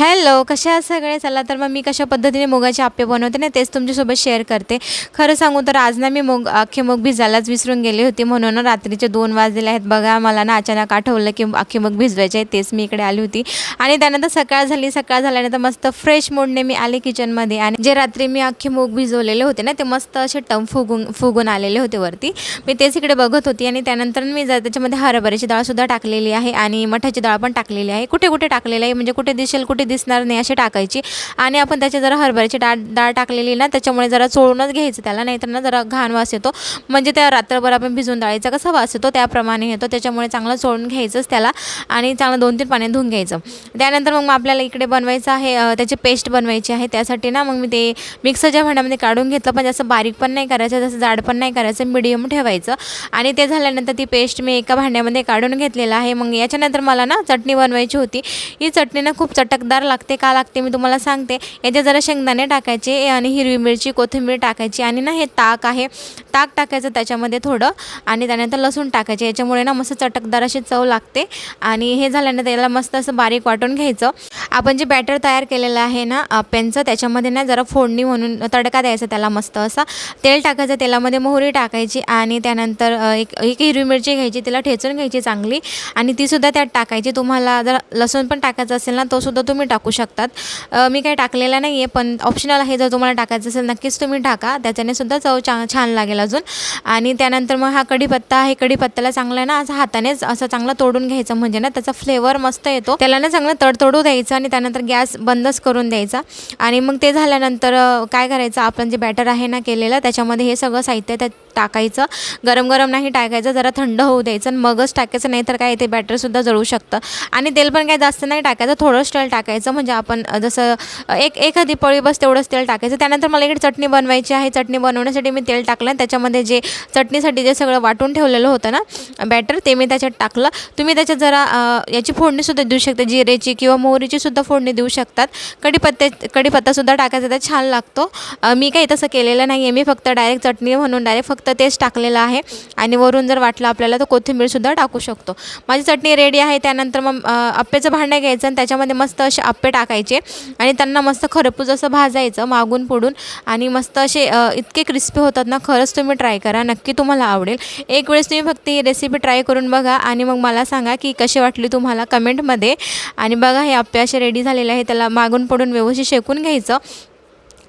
Hello कशा आहात सगळे? चला तर मग मी कशा पद्धतीने मुगाचे आप्पे बनवते ना तेच तुमच्यासोबत शेअर करते. खरं सांगू तर आज ना मी मुग अख्खे मूग भिजायलाच विसरून गेली होती. म्हणून रात्रीचे दोन वाजलेले आहेत. बघा मला ना अचानक आठवलं की अख्खे मूग भिजवायचे आहे तेच मी इकडे आली होती. आणि त्यानंतर सकाळ झाली. सकाळ झाल्यानंतर मस्त फ्रेश मूडने मी आले किचनमध्ये आणि जे रात्री मी अख्खे मूग भिजवलेले होते ना ते मस्त असे टम फुगून फुगून आलेले होते वरती. मी तेच इकडे बघत होती. आणि त्यानंतर मी जर त्याच्यामध्ये हरभऱ्याची डाळसुद्धा टाकलेली आहे. आणि मठाची डाळ पण टाकलेली आहे. कुठे कुठे टाकलेली आहे? म्हणजे कुठे दिसेल कुठे दिसणार नाही अशी टाकायची. आणि आपण त्याच्या जरा हरभऱ्याची डाळ डाळ टाकलेली ना त्याच्यामुळे जरा चोळूनच घ्यायचं त्याला नाहीतर ना जरा घाण वास येतो. म्हणजे त्या रात्रभर आपण भिजून डाळीचा कसा वास येतो त्याप्रमाणे येतो. त्याच्यामुळे चांगलं चोळून घ्यायचंच त्याला आणि चांगलं दोन तीन पाण्यात धुवून घ्यायचं. त्यानंतर मग आपल्याला इकडे बनवायचं आहे त्याची पेस्ट बनवायची आहे. त्यासाठी ना मग मी ते मिक्सरच्या भांड्यामध्ये काढून घेतलं पण जास्त बारीक पण नाही करायचं जसं जाड पण नाही करायचं मिडियम ठेवायचं. आणि ते झाल्यानंतर ती पेस्ट मी एका भांड्यामध्ये काढून घेतलेलं आहे. मग याच्यानंतर मला ना चटणी बनवायची होती. ही चटणी ना खूप चटकदार लागते का लागते मी तुम्हाला सांगते. याच्यात जरा शेंगदाणे टाकायचे आणि हिरवी मिरची कोथिंबीर टाकायची आणि ना हे ताक आहे ताक टाकायचं त्याच्यामध्ये थोडं आणि त्यानंतर लसूण टाकायचे. याच्यामुळे ना मस्त चटकदार अशी चव लागते आणि हे झाल्यानंतर त्याला मस्त असं बारीक वाटून घ्यायचं. आपण जे बॅटर तयार केलेलं आहे ना पेनचं त्याच्यामध्ये ना जरा फोडणी म्हणून तडका द्यायचा त्याला मस्त असा. तेल टाकायचं तेलामध्ये मोहरी टाकायची आणि त्यानंतर एक एक हिरवी मिरची घ्यायची तिला ठेचून घ्यायची चांगली आणि तीसुद्धा त्यात टाकायची. तुम्हाला जर लसूण पण टाकायचं असेल ना तोसुद्धा तुम्ही टाकू शकतात. मी काही टाकलेला नाही आहे पण ऑप्शनल आहे जर तुम्हाला टाकायचं असेल नक्कीच तुम्ही टाका. त्याच्याने सुद्धा चव चा छान लागेल अजून. आणि त्यानंतर मग हा कढीपत्ता आहे कढीपत्त्याला चांगला ना असं हातानेच असं चांगलं तोडून घ्यायचं म्हणजे ना त्याचा फ्लेवर मस्त येतो. त्याला ना चांगलं तडतोडू द्यायचं आणि त्यानंतर गॅस बंदच करून द्यायचा. आणि मग ते झाल्यानंतर काय करायचं आपण जे बॅटर आहे ना केलेलं त्याच्यामध्ये हे सगळं साहित्य त्या टाकायचं. गरम गरम नाही टाकायचं जरा थंड होऊ द्यायचं आणि मगच टाकायचं नाही तर काय ते बॅटरसुद्धा जळू शकतं. आणि तेल पण काय जास्त नाही टाकायचं थोडंच तेल टाकायचं. म्हणजे आपण जसं एक एखादी पळी बस तेवढंच तेल टाकायचं. त्यानंतर मला इकडे चटणी बनवायची आहे. चटणी बनवण्यासाठी मी तेल टाकलं. त्याच्यामध्ये जे चटणीसाठी जे सगळं वाटून ठेवलेलं होतं ना बॅटर ते मी त्याच्यात टाकलं. तुम्ही त्याच्यात जरा याची फोडणीसुद्धा देऊ शकता. जिरेची किंवा मोहरीची सुद्धा फोडणी देऊ शकतात. कढीपत्ते कढीपत्तासुद्धा टाकायचा तर छान लागतो. मी काही तसं केलेलं नाही आहे मी फक्त डायरेक्ट चटणी म्हणून डायरेक्ट फक्त तेच टाकलेलं आहे. आणि वरून जर वाटलं आपल्याला तर कोथिंबीरसुद्धा टाकू शकतो. माझी चटणी रेडी आहे. त्यानंतर मग अप्प्याचं भांडं घ्यायचं आणि त्याच्यामध्ये मस्त असे आप्पे टाकायचे. आणि त्यांना मस्त खरपूस असं भाजायचं मागून पुढून. आणि मस्त असे इतके क्रिस्पी होतात ना खरंच तुम्ही ट्राय करा. नक्की तुम्हाला आवडेल. एक वेळेस तुम्ही फक्त ही रेसिपी ट्राय करून बघा आणि मग मला सांगा की कशी वाटली तुम्हाला कमेंटमध्ये आणि बघा हे आप्पे असे रेडी झालेले आहे. त्याला मागून पडून व्यवस्थित शेकून घ्यायचं.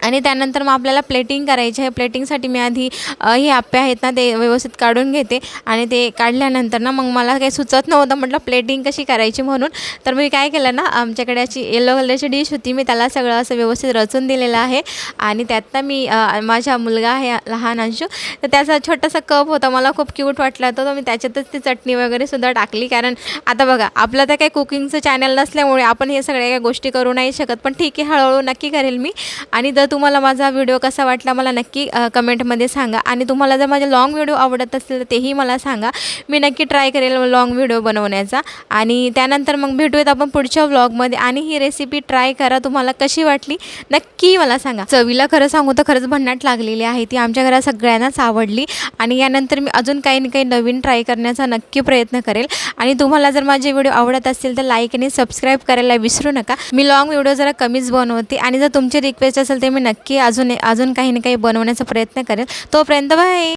आणि त्यानंतर मग आपल्याला प्लेटिंग करायची आहे. प्लेटिंगसाठी मी आधी हे आप्पे आहेत ना ते व्यवस्थित काढून घेते. आणि ते काढल्यानंतर ना मग मला काही सुचत नव्हतं. म्हटलं प्लेटिंग कशी करायची म्हणून. तर मी काय केलं ना आमच्याकडे अशी येलो कलरची डिश होती. मी त्याला सगळं असं व्यवस्थित रचून दिलेलं आहे. आणि त्यात ना मी माझा मुलगा आहे लहान अंशू. तर त्याचा छोटासा कप होता. मला खूप क्यूट वाटला होता तर मी त्याच्यातच ती चटणी वगैरे सुद्धा टाकली. कारण आता बघा आपलं तर काही कुकिंगचं चॅनल नसल्यामुळे आपण हे सगळ्या काही गोष्टी करू नाही शकत. पण ठीक आहे हळूहळू नक्की करेल मी. आणि जर तुम्हाला माझा व्हिडिओ कसा वाटला मला नक्की कमेंटमध्ये सांगा. आणि तुम्हाला जर माझे लाँग व्हिडिओ आवडत असेल तर तेही मला सांगा. मी नक्की ट्राय करेल लाँग व्हिडिओ बनवण्याचा. आणि त्यानंतर मग भेटूयात आपण पुढच्या व्लॉगमध्ये आणि ही रेसिपी ट्राय करा तुम्हाला कशी वाटली नक्की मला सांगा. चवीला खरं सांगू तर खरंच भन्नाट लागलेली आहे. ती आमच्या घरात सगळ्यांनाच आवडली. आणि यानंतर मी अजून काही ना काही नवीन ट्राय करण्याचा नक्की प्रयत्न करेल. आणि तुम्हाला जर माझे व्हिडिओ आवडत असतील तर लाईक आणि सबस्क्राईब करायला विसरू नका. मी लाँग व्हिडिओ जरा कमीच बनवते. आणि जर तुमची रिक्वेस्ट असेल तर मी नक्की अजून अजून काही ना काही बनवण्याचा प्रयत्न करेल. तोपर्यंत बाय!